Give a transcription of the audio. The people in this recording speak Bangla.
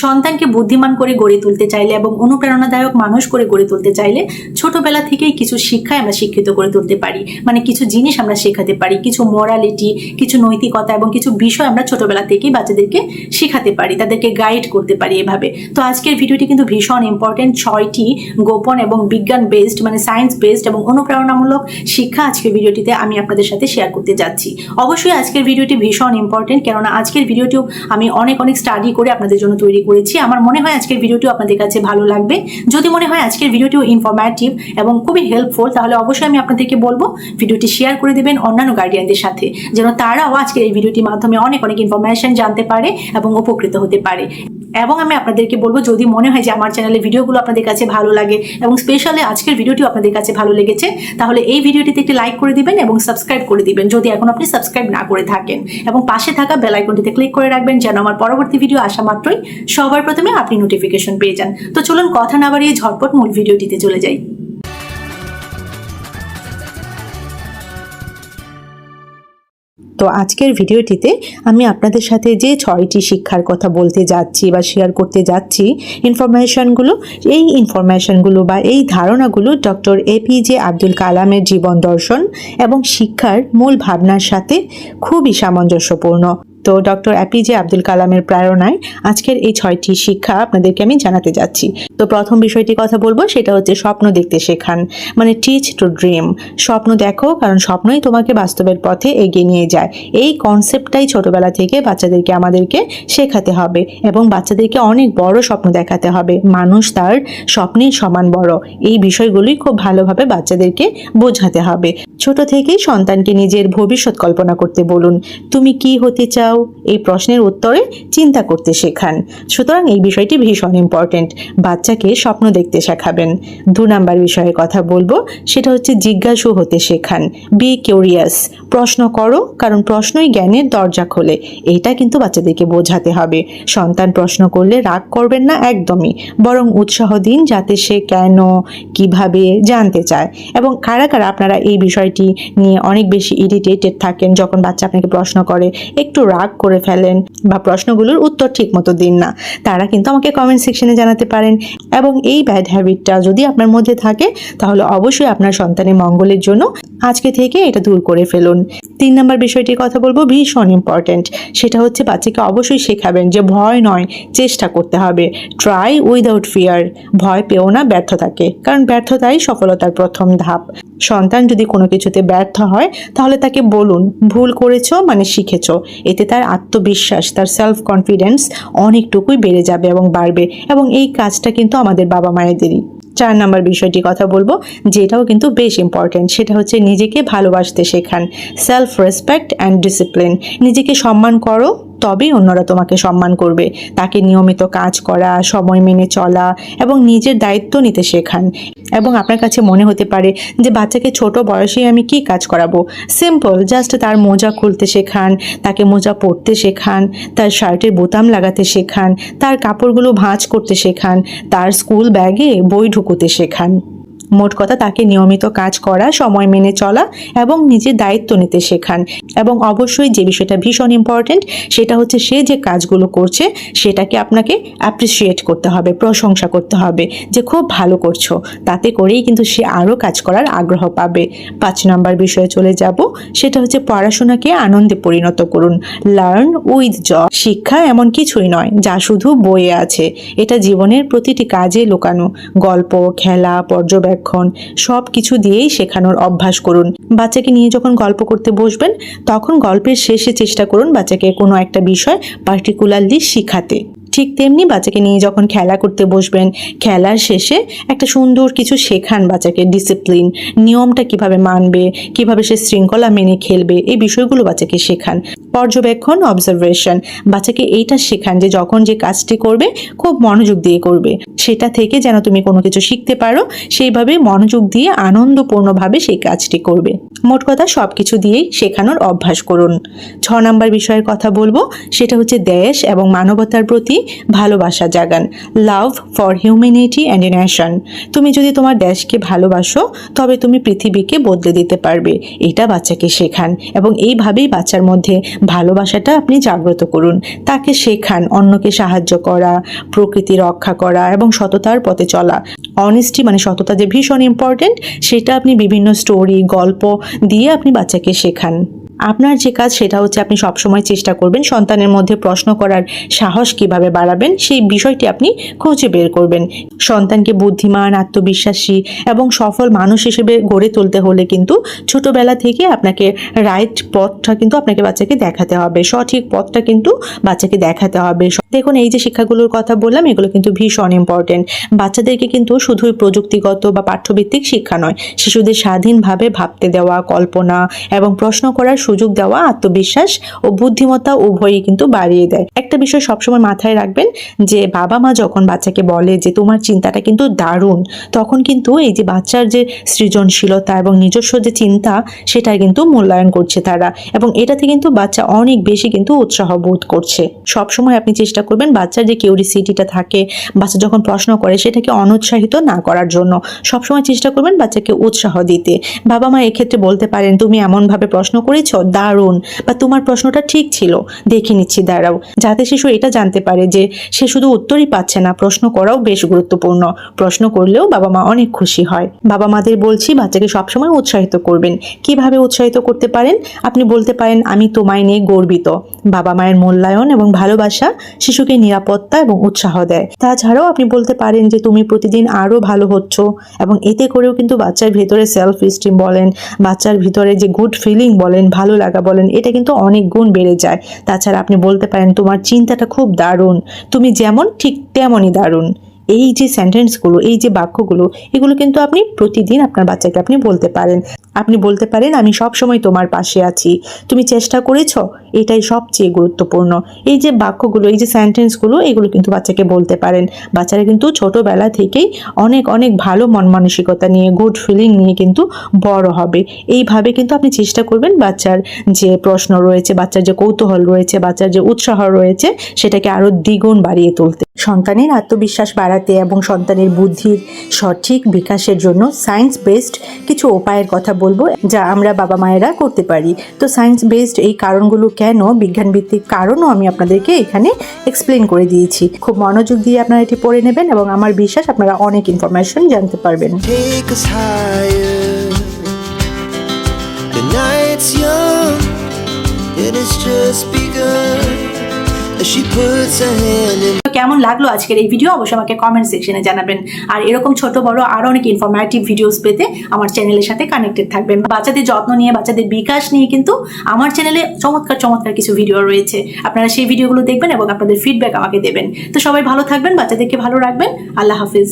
সন্তানকে বুদ্ধিমান করে গড়ে তুলতে চাইলে এবং অনুপ্রেরণাদায়ক মানুষ করে গড়ে তুলতে চাইলে ছোটবেলা থেকেই কিছু শিক্ষায় আমরা শিক্ষিত করে তুলতে পারি। মানে কিছু জিনিস আমরা শেখাতে পারি, কিছু মোরালিটি কিছু নৈতিকতা এবং কিছু বিষয় আমরা ছোটবেলা থেকেই বাচ্চাদেরকে শেখাতে পারি, তাদেরকে গাইড করতে পারি এভাবে। তো আজকের ভিডিওটি কিন্তু ভীষণ ইম্পর্টেন্ট ছয়টি গোপন এবং বিজ্ঞান বেসড মানে সায়েন্স বেসড এবং অনুপ্রেরণামূলক শিক্ষা আজকের ভিডিওটিতে আমি আপনাদের সাথে শেয়ার করতে যাচ্ছি। অবশ্যই আজকের ভিডিওটি ভীষণ ইম্পর্টেন্ট কেননা আজকের ভিডিওটিও আমি অনেক অনেক স্টাডি করে আপনাদের জন্য তৈরি করেছি। আমার মনে হয় আজকের ভিডিওটিও আপনাদের কাছে ভালো লাগবে। যদি মনে হয় আজকের ভিডিওটিও ইনফরমেটিভ এবং খুবই হেল্পফুল তাহলে অবশ্যই আমি আপনাদেরকে বলব, ভিডিওটি শেয়ার করে দেবেন অন্যান্য গার্ডিয়ানদের সাথে, যেন তারাও আজকের এই ভিডিওটির মাধ্যমে অনেক অনেক ইনফরমেশন জানতে পারে এবং উপকৃত হতে পারে। এবং আমি আপনাদেরকে বলব, যদি মনে হয় যে আমার চ্যানেলে ভিডিওগুলো আপনাদের কাছে ভালো লাগে এবং স্পেশালি আজকের ভিডিওটিও আপনাদের কাছে ভালো লেগেছে, তাহলে এই ভিডিওটিতে একটি লাইক করে দিবেন এবং সাবস্ক্রাইব করে দিবেন। যদি এখন আপনি সাবস্ক্রাইব না করে থাকেন, এবং পাশে থাকা বেল আইকনটিতে ক্লিক করে রাখবেন, যেন আমার পরবর্তী ভিডিও আসা মাত্রই সবার প্রথমে আপনি নোটিফিকেশন পেয়ে যান। তো চলুন কথা না বাড়িয়ে ঝটপট মূল ভিডিওটিতে চলে যাই। তো আজকের ভিডিওটিতে আমি আপনাদের সাথে যে ছয়টি শিক্ষার কথা বলতে যাচ্ছি বা শেয়ার করতে যাচ্ছি ইনফরমেশনগুলো এই ইনফরমেশনগুলো বা এই ধারণাগুলো ডক্টর এপিজে আব্দুল কালামের জীবন দর্শন এবং শিক্ষার মূল ভাবনার সাথে খুবই সামঞ্জস্যপূর্ণ। তো ডক্টর এপিজে আব্দুল কালামের প্রেরণায় আজকের এই ছয়টি শিক্ষা আপনাদেরকে আমি জানাতে যাচ্ছি। তো প্রথম বিষয়টি কথা বলব, সেটা হচ্ছে স্বপ্ন দেখতে শেখান। মানে টিচ টু ড্রিম স্বপ্ন দেখো, কারণ স্বপ্নই তোমাকে বাস্তবের পথে এগিয়ে নিয়ে যায়। এই কনসেপ্টটাই ছোটবেলা থেকে বাচ্চাদেরকে আমাদেরকে শেখাতে হবে এবং বাচ্চাদেরকে অনেক বড় স্বপ্ন দেখাতে হবে। মানুষ তার স্বপ্নের সমান বড়। এই বিষয়গুলি খুব ভালোভাবে বাচ্চাদেরকে বোঝাতে হবে। ছোট থেকেই সন্তানকে নিজের ভবিষ্যৎ কল্পনা করতে বলুন। তুমি কি হতে চাও? এই প্রশ্নের উত্তরে চিন্তা করতে শেখান। সুতরাং এই বিষয়টি ভীষণ ইম্পর্টেন্ট বাচ্চাকে স্বপ্ন দেখতে শেখাবেন। দু নাম্বার বিষয়ে কথা বলব। সেটা হচ্ছে জিজ্ঞাসু হতে শেখান। বি কিউরিয়াস প্রশ্ন করো, কারণ প্রশ্নই জ্ঞানের দরজা খোলে। এটা কিন্তু বাচ্চাদেরকে বোঝাতে হবে। সন্তান প্রশ্ন করলে রাগ করবেন না একদমই। বরং উৎসাহ দিন যাতে সে কেন, কীভাবে জানতে চায়। এবং কারা কারা আপনারা এই বিষয়টি নিয়ে অনেক বেশি ইরিটেটেড থাকেন যখন বাচ্চা আপনাকে প্রশ্ন করে, একটু রাগ করে ফেলেন বা প্রশ্নগুলোর উত্তর ঠিক মতো দিন না। তারা কিন্তু আমাকে কমেন্ট সেকশনে জানাতে পারেন। এবং এই ব্যাড হ্যাবিটটা যদি আপনার মধ্যে থাকে, তাহলে অবশ্যই আপনার সন্তানের মঙ্গলের জন্য আজকে থেকে এটা দূর করে ফেলুন। তিন নম্বর বিষয়টির কথা বলব, ভীষণ ইম্পর্ট্যান্ট সেটা হচ্ছে বাচ্চাকে অবশ্যই শেখাবেন যে ভয় নয়, চেষ্টা করতে হবে। ট্রাই উইদাউট ফিয়ার ভয় পেও না, ব্যর্থতাকে। কারণ ব্যর্থতাই সফলতার প্রথম ধাপ। সন্তান যদি কোনো কিছুতে ব্যর্থ হয়, তাহলে তাকে বলুন, ভুল করেছ মানে শিখেছো। এতে তার আত্মবিশ্বাস, তার সেলফ কনফিডেন্স অনেকটুকুই বেড়ে যাবে এবং বাড়বে এবং এই কাজটা কিন্তু আমাদের বাবা মায়েদেরই চার নাম্বার বিষয়টি কথা বলব, যেটাও কিন্তু বেশ ইম্পর্ট্যান্ট সেটা হচ্ছে নিজেকে ভালোবাসতে শেখান। সেলফ রেসপেক্ট অ্যান্ড ডিসিপ্লিন নিজেকে সম্মান করো তবেই অন্যরা তোমাকে সম্মান করবে। তাকে নিয়মিত কাজ করা, সময় মেনে চলা এবং নিজের দায়িত্ব নিতে শেখান। এবং আপনার কাছে মনে হতে পারে যে, বাচ্চাকে ছোট বয়সেই আমি কি কাজ করাবো? সিম্পল জাস্ট তার মোজা খুলতে শেখান, তাকে মোজা পরতে শেখান, তার শার্টের বোতাম লাগাতে শেখান, তার কাপড়গুলো ভাঁজ করতে শেখান, তার স্কুল ব্যাগে বই ঢুকুতে শেখান। মোট কথা তাকে নিয়মিত কাজ করা, সময় মেনে চলা এবং নিজের দায়িত্ব নিতে শেখান। এবং অবশ্যই যে বিষয়টা ভীষণ ইম্পর্টেন্ট সেটা হচ্ছে সে যে কাজগুলো করছে, সেটাকে আপনাকে অ্যাপ্রিসিয়েট করতে হবে, প্রশংসা করতে হবে যে খুব ভালো করছ। তাতে করেই কিন্তু সে আরও কাজ করার আগ্রহ পাবে। পাঁচ নম্বর বিষয়ে চলে যাব, সেটা হচ্ছে পড়াশোনাকে আনন্দে পরিণত করুন। লার্ন উইথ জ শিক্ষা এমন কিছুই নয়, যা শুধু বইয়ে আছে। এটা জীবনের প্রতিটি কাজে লুকানো। গল্প, খেলা, পর্যবেক্ষণ সব কিছু দিয়েই শেখানোর অভ্যাস করুন। বাচ্চাকে নিয়ে যখন গল্প করতে বসবেন, তখন গল্পের শেষে চেষ্টা করুন বাচ্চাকে কোনো একটা বিষয় পার্টিকুলারলি শিখাতে। ঠিক তেমনি বাচ্চাকে নিয়ে যখন খেলা করতে বসবেন, খেলার শেষে একটা সুন্দর কিছু শেখান বাচ্চাকে ডিসিপ্লিন নিয়মটা কীভাবে মানবে, কীভাবে সে শৃঙ্খলা মেনে খেলবে, এই বিষয়গুলো বাচ্চাকে শেখান। পর্যবেক্ষণ অবজারভেশন বাচ্চাকে এইটা শেখান যে যখন যে কাজটি করবে, খুব মনোযোগ দিয়ে করবে। সেটা থেকে যেন তুমি কোনো কিছু শিখতে পারো, সেইভাবে মনোযোগ দিয়ে আনন্দপূর্ণভাবে সেই কাজটি করবে। মোট কথা সব কিছু দিয়েই শেখানোর অভ্যাস করুন। ছ নাম্বার বিষয়ের কথা বলব, সেটা হচ্ছে দেশ এবং মানবতার প্রতি ভালোবাসা জাগান। Love for humanity and nation তুমি যদি তোমার দেশকে ভালোবাসো, তবে তুমি পৃথিবীকে বদলে দিতে পারবে। এটা বাচ্চাকে শেখান এবং এইভাবেই বাচ্চার মধ্যে ভালোবাসাটা আপনি জাগ্রত করুন। তাকে শেখান, অন্যকে সাহায্য করা, প্রকৃতি রক্ষা করা এবং সততার পথে চলা। অনেস্টি মানে সততা যে ভীষণ ইম্পর্টেন্ট সেটা আপনি বিভিন্ন স্টোরি গল্প দিয়ে আপনি বাচ্চাকে শেখান। আপনার যে কাজ সেটা হচ্ছে আপনি সবসময় চেষ্টা করবেন সন্তানের মধ্যে প্রশ্ন করার সাহস কীভাবে বাড়াবেন সেই বিষয়টি আপনি খুঁজে বের করবেন। সন্তানকে বুদ্ধিমান, আত্মবিশ্বাসী এবং সফল মানুষ হিসেবে গড়ে তুলতে হলে কিন্তু ছোটবেলা থেকে আপনাকে রাইট পথটা কিন্তু আপনাকে বাচ্চাকে দেখাতে হবে। সঠিক পথটা কিন্তু বাচ্চাকে দেখাতে হবে। দেখুন, এই যে শিক্ষাগুলোর কথা বললাম, এগুলো কিন্তু ভীষণ ইম্পর্টেন্ট বাচ্চাদেরকে কিন্তু শুধুই প্রযুক্তিগত বা পাঠ্যভিত্তিক শিক্ষা নয়, শিশুদের স্বাধীনভাবে ভাবতে দেওয়া, কল্পনা এবং প্রশ্ন করার সুযোগ দেওয়া, আত্মবিশ্বাস ও বুদ্ধিমত্তা উভয়ই কিন্তু বাড়িয়ে দেয়। একটা বিষয় সবসময় মাথায় রাখবেন যে, বাবা মা যখন বাচ্চাকে বলে যে, তোমার চিন্তাটা কিন্তু দারুণ তখন কিন্তু এই যে, বাচ্চার যে, সৃজনশীলতা এবং নিজস্ব যে, চিন্তা সেটা কিন্তু মূল্যায়ন করছে তারা। এবং এটাতে কিন্তু বাচ্চা অনেক বেশি কিন্তু উৎসাহ বোধ করছে। সবসময় আপনি চেষ্টা করবেন বাচ্চার যে কিউরিসিটিটা থাকে, বাচ্চা যখন প্রশ্ন করে, সেটাকে অনুৎসাহিত না করার জন্য। সবসময় চেষ্টা করবেন বাচ্চাকে উৎসাহ দিতে। বাবা মা এক্ষেত্রে বলতে পারেন, তুমি এমনভাবে প্রশ্ন করেছ দারুণ। বা তোমার প্রশ্নটা ঠিক ছিল। দেখে নিচ্ছি, দাঁড়াও। যাতে শিশু এটা জানতে পারে যে, সে শুধু উত্তরই পাচ্ছে না, প্রশ্ন করাও বেশ গুরুত্বপূর্ণ। প্রশ্ন করলেও বাবা মা অনেক খুশি হয়। বাবা মাদের বলছি, বাচ্চাকে সবসময় উৎসাহিত করবেন। কীভাবে উৎসাহিত করতে পারেন? আপনি বলতে পারেন, আমি তোমায় নিয়ে গর্বিত। বাবা মায়ের মূল্যায়ন এবং ভালোবাসা শিশুকে নিরাপত্তা এবং উৎসাহ দেয়। তাছাড়াও আপনি বলতে পারেন যে, তুমি প্রতিদিন আরও ভালো হচ্ছ। এবং এতে করেও কিন্তু বাচ্চার ভেতরে সেলফ স্টিম বলেন, বাচ্চার ভিতরে যে গুড ফিলিং বলেন, ভালো লাগা বলেন, এটা কিন্তু অনেক গুণ বেড়ে যায়। তাছাড়া আপনি বলতে পারেন, তোমার চিন্তাটা খুব দারুণ। তুমি যেমন, ঠিক তেমনই দারুণ। এই যে সেন্টেন্সগুলো এই যে বাক্যগুলো, এগুলো কিন্তু আপনি প্রতিদিন আপনার বাচ্চাকে আপনি বলতে পারেন। আপনি বলতে পারেন, আমি সব সময় তোমার পাশে আছি। তুমি চেষ্টা করেছ, এটাই সবচেয়ে গুরুত্বপূর্ণ। এই যে বাক্যগুলো, এই যে সেন্টেন্সগুলো এগুলো কিন্তু বাচ্চাকে বলতে পারেন। বাচ্চারা কিন্তু ছোটবেলা থেকেই অনেক অনেক ভালো মন মানসিকতা নিয়ে গুড ফিলিং নিয়ে কিন্তু বড় হবে। এইভাবে কিন্তু আপনি চেষ্টা করবেন বাচ্চার যে প্রশ্ন রয়েছে, বাচ্চার যে কৌতূহল রয়েছে, বাচ্চার যে উৎসাহ রয়েছে, সেটাকে আরও দ্বিগুণ বাড়িয়ে তুলতে। সন্তানের আত্মবিশ্বাস বাড়াতে এবং সন্তানের বুদ্ধির সঠিক বিকাশের জন্য সায়েন্স বেসড কিছু উপায়ের কথা বলব যা আমরা বাবা মায়েরা করতে পারি। তো সায়েন্স বেসড এই কারণগুলো কেন বিজ্ঞান ভিত্তিক কারণও আমি আপনাদেরকে এখানে এক্সপ্লেন করে দিয়েছি। খুব মনোযোগ দিয়ে আপনারা এটি পড়ে নেবেন এবং আমার বিশ্বাস আপনারা অনেক ইনফরমেশন জানতে পারবেন। কেমন লাগল আজকের এই ভিডিও অবশ্যই আমাকে কমেন্ট সেকশনে জানাবেন। আর এরকম ছোট, বড়, আরও অনেক ইনফরমেটিভ ভিডিওস পেতে আমার চ্যানেলের সাথে কানেক্টেড থাকবেন। বাচ্চাদের যত্ন নিয়ে, বাচ্চাদের বিকাশ নিয়ে কিন্তু আমার চ্যানেলে চমৎকার চমৎকার কিছু ভিডিও রয়েছে। আপনারা সেই ভিডিওগুলো দেখবেন এবং আপনাদের ফিডব্যাক আমাকে দেবেন। তো সবাই ভালো থাকবেন, বাচ্চাদেরকে ভালো রাখবেন। আল্লাহ হাফিজ।